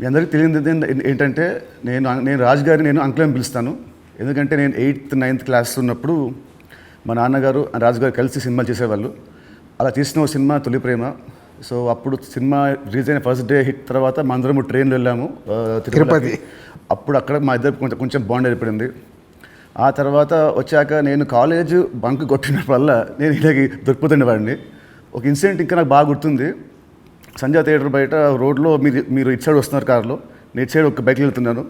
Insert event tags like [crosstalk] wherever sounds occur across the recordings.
మీ అందరికీ తెలియదు ఏంటంటే నేను నేను రాజు గారిని నేను అంకుల్ అని పిలుస్తాను. ఎందుకంటే నేను ఎయిత్ నైన్త్ క్లాస్ ఉన్నప్పుడు మా నాన్నగారు రాజు గారు కలిసి సినిమాలు చేసేవాళ్ళు. అలా తీసిన ఒక సినిమా తొలి ప్రేమ. సో అప్పుడు సినిమా రిలీజ్ అయిన ఫస్ట్ డే హిట్ తర్వాత మా అందరము ట్రైన్లో వెళ్ళాము. ఆ, తిరుపతికి. అప్పుడు అక్కడ మా ఇద్దరు కొంచెం కొంచెం బాండ్ ఏర్పడింది ఆ తర్వాత వచ్చాక నేను కాలేజ్ బంక్ కొట్టిన వల్ల నేను ఇలాగ దొరికిపోతుండేవాడిని. ఒక ఇన్సిడెంట్ ఇంకా నాకు బాగా గుర్తుంది. సంజయ్ థియేటర్ బయట రోడ్లో మీరు మీరు ఇటు సైడ్ వస్తున్నారు కారులో నేను సైడ్ ఒక బైక్లో వెళ్తున్నాను.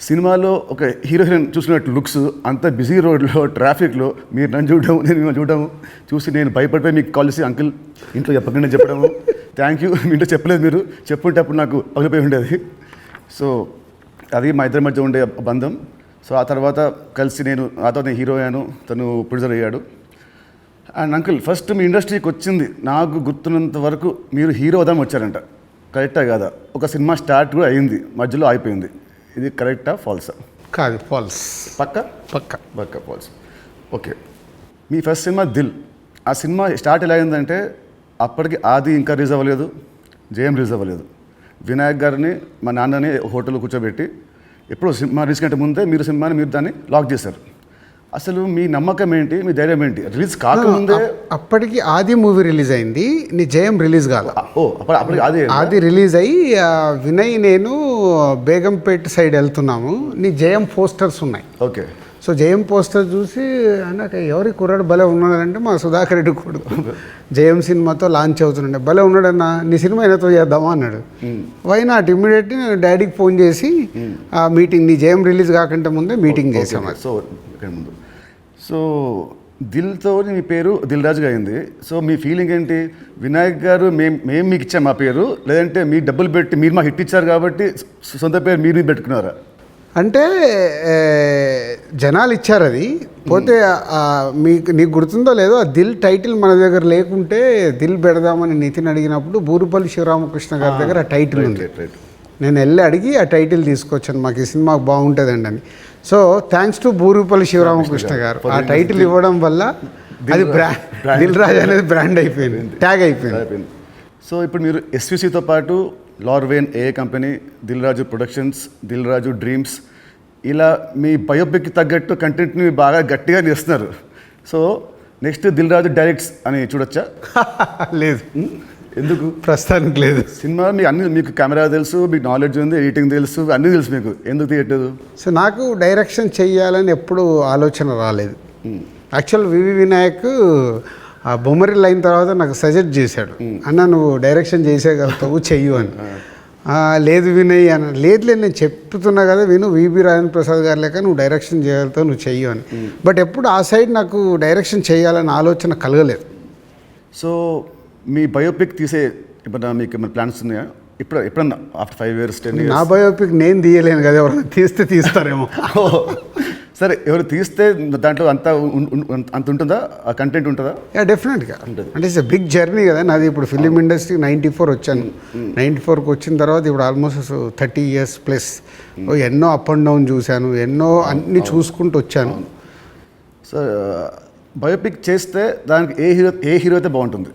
సినిమాలో ఒక హీరో హీరోయిన్ చూసినట్టు లుక్స్ అంత బిజీ రోడ్లో ట్రాఫిక్లో మీరు నన్ను చూడడం నేను మిమ్మల్ని చూడడం చూసి నేను భయపడిపోయి మీకు కాల్ చేసి అంకుల్ ఇంట్లో చెప్పకుండా చెప్పడము థ్యాంక్ యూ మీ ఇంట్లో చెప్పలేదు మీరు. చెప్పుంటే అప్పుడు నాకు పగిలిపోయి ఉండేది. సో అది మా ఇద్దరి మధ్య ఉండే బంధం. సో ఆ తర్వాత కలిసి నేను ఆ తర్వాత నేను హీరో అయ్యాను. తను ప్రొడ్యూసర్ అయ్యాడు. అండ్ అంకుల్ ఫస్ట్ మీ ఇండస్ట్రీకి వచ్చింది నాకు గుర్తున్నంత వరకు మీరు హీరో అవుదాం వచ్చారంట. కరెక్టా కాదా? ఒక సినిమా స్టార్ట్ కూడా అయింది మధ్యలో అయిపోయింది ఇది కరెక్టా ఫాల్సా కాదు ఫాల్స్ పక్క? పక్క. పక్క ఫాల్స్ ఓకే మీ ఫస్ట్ సినిమా దిల్. ఆ సినిమా స్టార్ట్ ఎలా అయిందంటే అప్పటికి ఆది ఇంకా రిలీజ్ అవ్వలేదు జయం రిలీజ్ అవ్వలేదు. వినాయక్ గారిని మా నాన్నని హోటల్లో కూర్చోబెట్టి ఎప్పుడో సినిమా రిలీజ్ కంటే ముందే మీరు సినిమాని మీరు దాన్ని లాక్ చేశారు. అసలు మీ నమ్మకం ఏంటి? మీ ధైర్యం ఏంటి? రిలీజ్ కాకముందే అప్- అప్పటికి ఆది మూవీ రిలీజ్ అయింది. నీ జయం రిలీజ్ కాల. ఓ అప్పుడు అప్పటికి ఆది ఆది రిలీజ్ అయ్యి వినయ్ నేను బేగంపేట సైడ్ వెళ్తున్నాము. నీ జయం పోస్టర్స్ ఉన్నాయి. ఓకే. సో జయం పోస్టర్ చూసి అన్నాక ఎవరి కుర్రాడు భలే ఉన్నాడంటే మా సుధాకర్ రెడ్డి కొడుకు జయం సినిమాతో లాంచ్ అవుతుండే భలే ఉన్నాడన్నా నీ సినిమా ఏదో చేద్దామా? అన్నాడు. వై నాట్ ఇమ్మీడియట్లీ నేను డాడీకి ఫోన్ చేసి ఆ మీటింగ్ నీ జయం రిలీజ్ కాకంటే ముందే మీటింగ్ చేసాం అది. సో ముందు. సో దిల్తో మీ పేరు దిల్ రాజుగా అయింది. సో మీ ఫీలింగ్ ఏంటి? వినాయక్ గారు మేము మేము మీకు ఇచ్చాం మా పేరు. లేదంటే మీ డబ్బులు పెట్టి మీరు మాకు హిట్ ఇచ్చారు కాబట్టి సొంత పేరు మీరు మీరు పెట్టుకున్నారా? అంటే జనాలు ఇచ్చారు అది. పోతే మీకు నీకు గుర్తుందో లేదో ఆ దిల్ టైటిల్ మన దగ్గర లేకుంటే దిల్ పెడదామని నితిన్ అడిగినప్పుడు బూరుపల్లి శివరామకృష్ణ గారి దగ్గర ఆ టైటిల్ ఉంది. నేను వెళ్ళి అడిగి ఆ టైటిల్ తీసుకొచ్చాను. మాకు ఈ సినిమా బాగుంటుందండి అని. So thanks to Boorupalli Sivaramakrishna garu. ఆ టైటిల్ ఇవ్వడం వల్ల అది బ్రాండ్ దిల్ రాజ్ అనేది బ్రాండ్ అయిపోయింది. ట్యాగ్ అయిపోయింది. అయిపోయింది. సో ఇప్పుడు మీరు ఎస్విసితో పాటు లార్వేన్ ఏ company Dil Raju productions Dil Raju dreams ఇలా మీ బయోపిక్కి తగ్గట్టు కంటెంట్ని బాగా గట్టిగా చేస్తున్నారు. So next Dil Raju directs అని చూడొచ్చా? [laughs] లేదు? ఎందుకు? ప్రస్తుతానికి లేదు. సినిమా మీ అన్ని మీకు కెమెరా తెలుసు మీకు నాలెడ్జ్ ఉంది ఎడిటింగ్ తెలుసు అన్నీ తెలుసు మీకు. ఎందుకు తీయట్లేదు? సో నాకు డైరెక్షన్ చెయ్యాలని ఎప్పుడు ఆలోచన రాలేదు. యాక్చువల్ వివి వినాయక్ ఆ బొమ్మరిల్ అయిన తర్వాత నాకు సజెస్ట్ చేశాడు. అన్న నువ్వు డైరెక్షన్ చేసేయగలుగుతావు చెయ్యు అని. "ఆ, లేదు వినయ్ అని లేదు లేదు నేను చెప్తున్నా కదా విను విబి రాజేంద్ర ప్రసాద్ గారు లేక నువ్వు డైరెక్షన్ చేయగలుగుతావు నువ్వు చెయ్యు అని. బట్ ఎప్పుడు ఆ సైడ్ నాకు డైరెక్షన్ చేయాలని ఆలోచన కలగలేదు. సో మీ బయోపిక్ తీసే ఇప్పుడు మీకు ఏమైనా ప్లాన్స్ ఉన్నాయా? ఇప్పుడు ఎప్పుడన్నా? ఆఫ్టర్ ఫైవ్ ఇయర్స్ టెన్ నా బయోపిక్ నేను తీయలేను కదా ఎవరైనా తీస్తే తీస్తారేమో. సరే ఎవరు తీస్తే దాంట్లో అంత అంత ఉంటుందా? ఆ కంటెంట్ ఉంటుందా? యా డెఫినెట్గా అంటే ఇట్స్ బిగ్ జర్నీ కదా. నాది ఇప్పుడు ఫిలిం ఇండస్ట్రీ నైంటీ ఫోర్ వచ్చాను నైంటీ ఫోర్కి వచ్చిన తర్వాత ఇప్పుడు ఆల్మోస్ట్ థర్టీ ఇయర్స్ ప్లస్ ఎన్నో అప్ అండ్ డౌన్ చూశాను. ఎన్నో అన్ని చూసుకుంటూ వచ్చాను. సో బయోపిక్ చేస్తే దానికి ఏ హీరో ఏ హీరో అయితే బాగుంటుంది?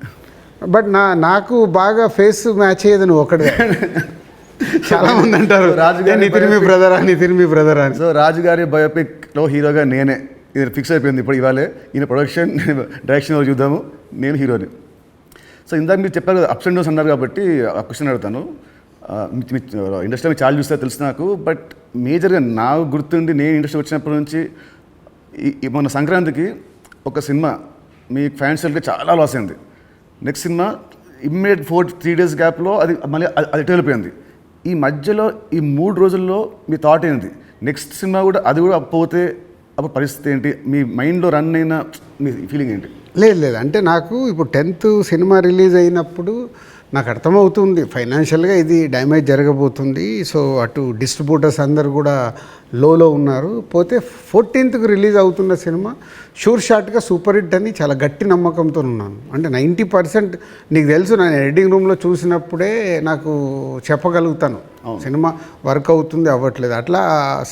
బట్ నా నాకు బాగా ఫేస్ మ్యాచ్ అయ్యేది నువ్వు ఒకటే [laughs] చాలా మంది అంటారు నితిన్ మీ బ్రదరా నితిన్ మీ బ్రదర్ అని. సో రాజు గారి బయోపిక్లో హీరోగా నేనే ఇది ఫిక్స్ అయిపోయింది ఇప్పుడు ఇవాళే. ఈయన ప్రొడక్షన్ డైరెక్షన్ చూద్దాము. నేను హీరోని. సో ఇందాక మీరు చెప్పారు అప్స్ అండ్ డౌన్స్ అన్నారు కాబట్టి ఆ క్వశ్చన్ అడుగుతాను. ఆ, మీ- మీ ఇండస్ట్రీ మీరు చాలా చూస్తే తెలుసు నాకు బట్ మేజర్గా నాకు గుర్తుండి నేను ఇండస్ట్రీ వచ్చినప్పటి నుంచి మొన్న సంక్రాంతికి ఒక సినిమా మీ ఫైనాన్షియల్గా చాలా లాస్ అయింది. Next cinema immediate four three days గ్యాప్లో అది మళ్ళీ అది- అది వెళ్ళిపోయింది ఈ మధ్యలో ఈ మూడు రోజుల్లో మీ థాట్ ఏంటి నెక్స్ట్ సినిమా కూడా అది కూడా పోతే అప్పుడు పరిస్థితి ఏంటి? మీ మైండ్లో రన్ అయిన మీ ఫీలింగ్ ఏంటి? లేదు లేదు. అంటే నాకు ఇప్పుడు టెన్త్ సినిమా రిలీజ్ అయినప్పుడు నాకు అర్థమవుతుంది. ఫైనాన్షియల్గా ఇది డ్యామేజ్ జరగబోతుంది. సో అటు డిస్ట్రిబ్యూటర్స్ అందరు కూడా లోలో ఉన్నారు. పోతే ఫోర్టీన్త్కి రిలీజ్ అవుతున్న సినిమా షూర్ షాట్గా సూపర్ హిట్ అని చాలా గట్టి నమ్మకంతో ఉన్నాను అంటే నైంటీ పర్సెంట్ నీకు తెలుసు నేను ఎడిటింగ్ రూమ్లో చూసినప్పుడే నాకు చెప్పగలుగుతాను. సినిమా వర్క్ అవుతుంది అవ్వట్లేదు. అట్లా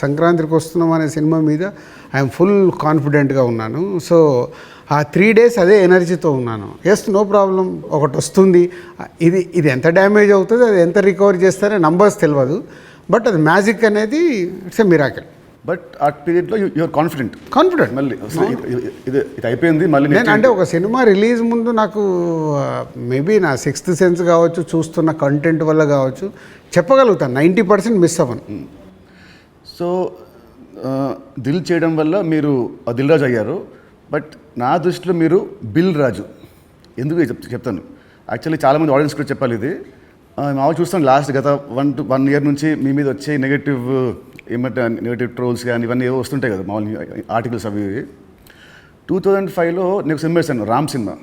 సంక్రాంతికి వస్తున్నాం అనే సినిమా మీద ఐఎమ్ ఫుల్ కాన్ఫిడెంట్గా ఉన్నాను. సో ఆ త్రీ డేస్ అదే ఎనర్జీతో ఉన్నాను. ఎస్ నో ప్రాబ్లం ఒకటి వస్తుంది. ఇది ఇది ఎంత డ్యామేజ్ అవుతుంది అది ఎంత రికవర్ చేస్తారో నంబర్స్ తెలియదు బట్ అది మ్యాజిక్ అనేది ఇట్స్ ఎ మిరాకిల్ బట్ ఆ పీరియడ్లో యూఆర్ కాన్ఫిడెంట్ కాన్ఫిడెంట్ మళ్ళీ ఇది- ఇది- అయిపోయింది మళ్ళీ నేను అంటే ఒక సినిమా రిలీజ్ ముందు నాకు మేబీ నా సిక్స్త్ సెన్స్ కావచ్చు చూస్తున్న కంటెంట్ వల్ల కావచ్చు చెప్పగలుగుతాను నైంటీ పర్సెంట్ మిస్ అవ్వను. సో ఆ, దిల్ చేయడం వల్ల మీరు దిల్ రాజు అయ్యారు. బట్ నా దృష్టిలో మీరు బిల్ రాజు. ఎందుకు చెప్ చెప్తాను. యాక్చువల్లీ చాలామంది ఆడియన్స్ కూడా చెప్పాలి ఇది. మావ మామూలు చూస్తాం లాస్ట్ గత వన్ టు వన్ ఇయర్ నుంచి మీ మీద వచ్చే నెగటివ్ ఏమంటే నెగటివ్ ట్రోల్స్ కానీ ఇవన్నీ ఏవో వస్తుంటాయి కదా మామూలు ఆర్టికల్స్ అవి టూ థౌజండ్ ఫైవ్లో నేను సినిమా వేసాను రామ్ సినిమా.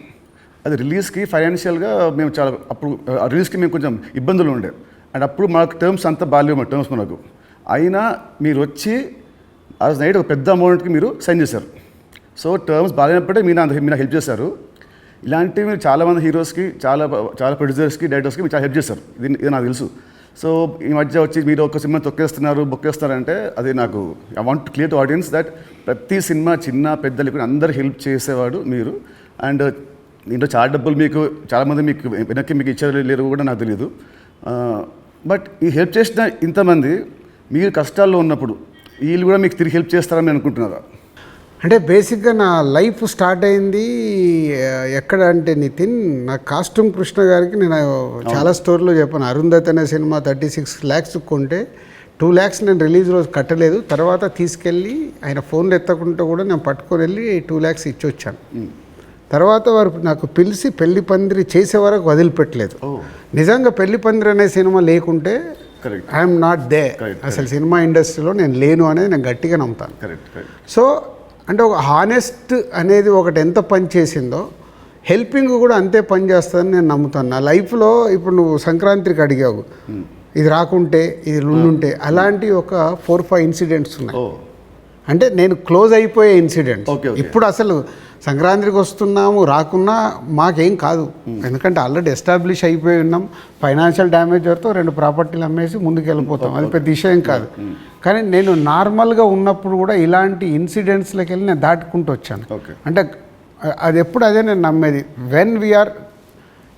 అది రిలీజ్కి ఫైనాన్షియల్గా మేము చాలా అప్పుడు ఆ రిలీజ్కి మేము కొంచెం ఇబ్బందులు ఉండే. అండ్ అప్పుడు మాకు టర్మ్స్ అంతా బాగాలేవు మా టర్మ్స్ మనకు అయినా మీరు వచ్చి ఆ రోజు నైట్ ఒక పెద్ద అమౌంట్కి మీరు సైన్ చేశారు. సో టర్మ్స్ బాగాలేనప్పుడే మీరు నాకు మీరు హెల్ప్ చేశారు. ఇలాంటివి మీరు చాలామంది హీరోస్కి చాలా చాలా ప్రొడ్యూసర్స్కి డైరెక్టర్స్కి మీరు చాలా హెల్ప్ చేశారు. ఇది ఇది నాకు తెలుసు. సో ఈ మధ్య వచ్చి మీరు ఒక సినిమా తొక్కేస్తున్నారు బొక్కేస్తున్నారంటే అది నాకు I want clear to audience that ప్రతి సినిమా చిన్న పెద్ద లేకుండా అందరు హెల్ప్ చేసేవాడు మీరు. అండ్ దీంట్లో చాలా డబ్బులు మీకు చాలామంది మీకు వెనక్కి మీకు ఇచ్చారు లేరు కూడా నాకు తెలియదు బట్ ఈ హెల్ప్ చేసిన ఇంతమంది మీరు కష్టాల్లో ఉన్నప్పుడు వీళ్ళు కూడా మీకు తిరిగి హెల్ప్ చేస్తారని అనుకుంటున్నారా? అంటే బేసిక్గా నా లైఫ్ స్టార్ట్ అయింది ఎక్కడ అంటే నితిన్ నా కాస్ట్యూమ్ కృష్ణ గారికి నేను చాలా స్టోర్లో చెప్పాను. అరుంధతి అనే సినిమా థర్టీ సిక్స్ ల్యాక్స్ కొంటే టూ ల్యాక్స్ నేను రిలీజ్ రోజు కట్టలేదు. తర్వాత తీసుకెళ్ళి ఆయన ఫోన్లు ఎత్తకుంటే కూడా నేను పట్టుకొని వెళ్ళి టూ ల్యాక్స్ ఇచ్చి వచ్చాను తర్వాత వారు నాకు పిలిచి పెళ్ళి పందిరి చేసే వరకు వదిలిపెట్టలేదు. నిజంగా పెళ్ళి పందిరి అనే సినిమా లేకుంటే ఐఎమ్ నాట్ దే. అసలు సినిమా ఇండస్ట్రీలో నేను లేను అనేది నేను గట్టిగా నమ్ముతాను. సో అంటే ఒక హానెస్ట్ అనేది ఒకటి ఎంత పని చేసిందో హెల్పింగ్ కూడా అంతే పని చేస్తుందని నేను నమ్ముతాను. నా లైఫ్లో ఇప్పుడు నువ్వు సంక్రాంతికి అడిగావు. ఇది రాకుంటే ఇది ఉండుంటే అలాంటి ఒక ఫోర్ ఫైవ్ ఇన్సిడెంట్స్ ఉన్నాయి. అంటే నేను క్లోజ్ అయిపోయే ఇన్సిడెంట్. ఇప్పుడు అసలు సంక్రాంతికి వస్తున్నాము రాకున్నా మాకేం కాదు. ఎందుకంటే ఆల్రెడీ ఎస్టాబ్లిష్ అయిపోయి ఉన్నాం. ఫైనాన్షియల్ డ్యామేజ్ వరకు రెండు ప్రాపర్టీలు అమ్మేసి ముందుకు వెళ్ళిపోతాం అది పెద్ద విషయం కాదు. కానీ నేను నార్మల్గా ఉన్నప్పుడు కూడా ఇలాంటి ఇన్సిడెంట్స్లోకి వెళ్ళి నేను దాటుకుంటూ వచ్చాను. అంటే అది ఎప్పుడు అదే నేను నమ్మేది. వెన్ వీఆర్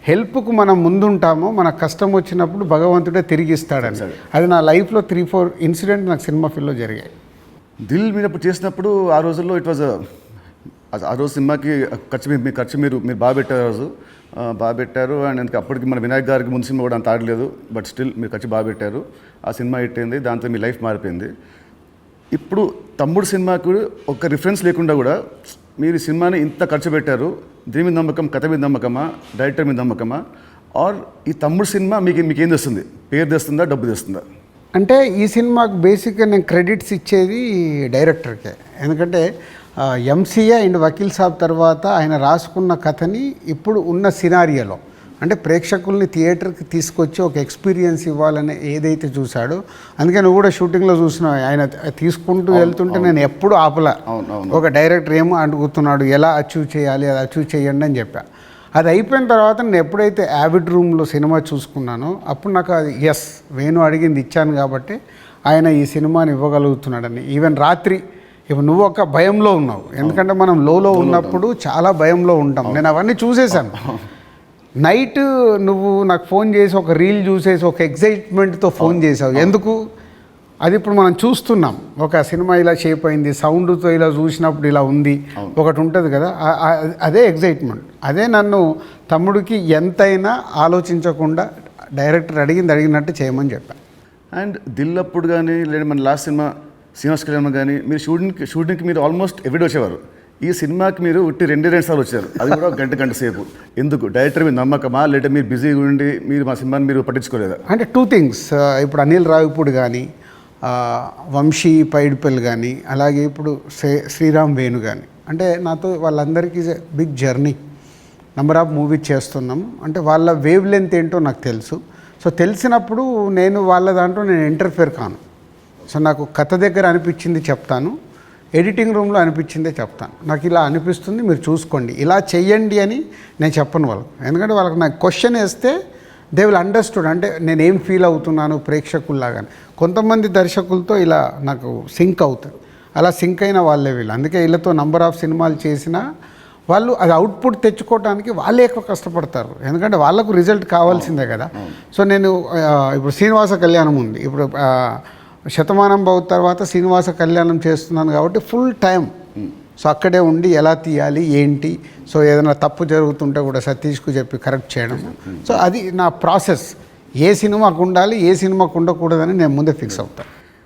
హెల్ప్కు మనం ముందుంటామో మన కష్టం వచ్చినప్పుడు భగవంతుడే తిరిగి ఇస్తాడని. అది నా లైఫ్లో త్రీ ఫోర్ ఇన్సిడెంట్ నాకు సినిమా ఫీల్డ్లో జరిగాయి. దిల్ అప్పుడు చేసినప్పుడు ఆ రోజుల్లో ఇట్ వాజ్ ఆ రోజు సినిమాకి ఖర్చు మీ మీ ఖర్చు మీరు మీరు బాగా పెట్టారు ఆ రోజు. బాగా పెట్టారు అండ్ అందుకే అప్పటికి మన వినాయక్ గారికి ముందు సినిమా కూడా అంత ఆడలేదు బట్ స్టిల్ మీరు ఖర్చు బాగా పెట్టారు. ఆ సినిమా ఇట్టింది దాంతో మీ లైఫ్ మారిపోయింది. ఇప్పుడు తమ్ముడు సినిమాకు ఒక రిఫరెన్స్ లేకుండా కూడా మీరు ఈ సినిమాని ఇంత ఖర్చు పెట్టారు దీని మీద నమ్మకం కథ మీద నమ్మకమా డైరెక్టర్ మీద నమ్మకమా? ఆర్ ఈ తమ్ముడు సినిమా మీకు మీకు ఏం తెస్తుంది? పేరు తెస్తుందా డబ్బు తెస్తుందా? అంటే ఈ సినిమాకు బేసిక్గా నేను క్రెడిట్స్ ఇచ్చేది డైరెక్టర్కే. ఎందుకంటే ఎంసీఏ అండ్ వకీల్ సాబ్ తర్వాత ఆయన రాసుకున్న కథని ఇప్పుడు ఉన్న సినారియోలో. అంటే ప్రేక్షకుల్ని థియేటర్కి తీసుకొచ్చి ఒక ఎక్స్పీరియన్స్ ఇవ్వాలని ఏదైతే చూశాడో అందుకే నువ్వు కూడా షూటింగ్లో చూసినావు. ఆయన తీసుకుంటూ వెళ్తుంటే నేను ఎప్పుడు ఆపలా. ఒక డైరెక్టర్ ఏమో అడుగుతున్నాడు ఎలా అచీవ్ చేయాలి అది అచీవ్ చేయండి అని చెప్పా. అది అయిపోయిన తర్వాత నేను ఎప్పుడైతే యాబిడ్ రూమ్లో సినిమా చూసుకున్నానో అప్పుడు నాకు అది ఎస్ వేణు అడిగింది ఇచ్చాను కాబట్టి ఆయన ఈ సినిమాని ఇవ్వగలుగుతున్నాడని. ఈవెన్ రాత్రి ఇప్పుడు నువ్వు ఒక భయంలో ఉన్నావు. ఎందుకంటే మనం లోలో ఉన్నప్పుడు చాలా భయంలో ఉంటాం. నేను అవన్నీ చూసేశాను. నైట్ నువ్వు నాకు ఫోన్ చేసి ఒక రీల్ చూసేసి ఒక ఎగ్జైట్మెంట్తో ఫోన్ చేసావు ఎందుకు? అది ఇప్పుడు మనం చూస్తున్నాం. ఒక సినిమా ఇలా షేప్ అయింది సౌండ్తో ఇలా చూసినప్పుడు ఇలా ఉంది. ఒకటి ఉంటుంది కదా. అదే ఎగ్జైట్మెంట్ అదే నన్ను తమ్ముడికి ఎంతైనా ఆలోచించకుండా డైరెక్టర్ అడిగింది అడిగినట్టు చేయమని చెప్పాను అండ్ దిల్ అప్పుడు కానీ లేదా మన లాస్ట్ సినిమా శ్రీనివాస్ కళ్యాణ్ కానీ మీరు షూటింగ్కి షూటింగ్కి మీరు ఆల్మోస్ట్ ఎవ్రీడే వచ్చేవారు. ఈ సినిమాకి మీరు ఉట్టి రెండే రెండు సార్లు వచ్చారు. అది కూడా ఒక గంట గంట సేపు. ఎందుకు? డైరెక్టర్ మీద నమ్మకమా? లేదా మీరు బిజీగా ఉండి మీరు మా సినిమాని మీరు పట్టించుకోలేదా? అంటే టూ థింగ్స్ ఇప్పుడు అనిల్ రావిపూడి కానీ వంశీ పైడిపల్లి కానీ అలాగే ఇప్పుడు శ్రీ శ్రీరామ్ వేణు కానీ అంటే నాతో వాళ్ళందరికీ big journey number of movies చేస్తున్నాం. అంటే వాళ్ళ వేవ్ లెంత్ ఏంటో నాకు తెలుసు. సో తెలిసినప్పుడు నేను వాళ్ళ దాంట్లో నేను ఇంటర్ఫేర్ కాను. సో నాకు కథ దగ్గర అనిపించింది చెప్తాను ఎడిటింగ్ రూమ్లో అనిపించిందే చెప్తాను. నాకు ఇలా అనిపిస్తుంది మీరు చూసుకోండి. ఇలా చెయ్యండి అని నేను చెప్పను వాళ్ళకు. ఎందుకంటే వాళ్ళకి నాకు క్వశ్చన్ వేస్తే దే విల్ అండర్స్టూడ్ అంటే నేను ఏం ఫీల్ అవుతున్నాను ప్రేక్షకుల్లాగా కొంతమంది దర్శకులతో ఇలా నాకు సింక్ అవుతుంది అలా సింక్ అయిన వాళ్ళే వీళ్ళు. అందుకే వీళ్ళతో నంబర్ ఆఫ్ సినిమాలు చేసిన వాళ్ళు అది అవుట్పుట్ తెచ్చుకోవడానికి వాళ్ళే ఎక్కువ కష్టపడతారు. ఎందుకంటే వాళ్ళకు రిజల్ట్ కావాల్సిందే కదా. సో నేను ఇప్పుడు శ్రీనివాస కళ్యాణం ఉంది. ఇప్పుడు శతమానం భవ తర్వాత శ్రీనివాస కళ్యాణం చేస్తున్నాను కాబట్టి ఫుల్ టైం సో అక్కడే ఉండి ఎలా తీయాలి ఏంటి? సో ఏదైనా తప్పు జరుగుతుంటే కూడా సతీష్కు చెప్పి కరెక్ట్ చేయడం. సో అది నా ప్రాసెస్ ఏ సినిమాకు ఉండాలి ఏ సినిమాకు ఉండకూడదని నేను ముందే ఫిక్స్ అవుతాను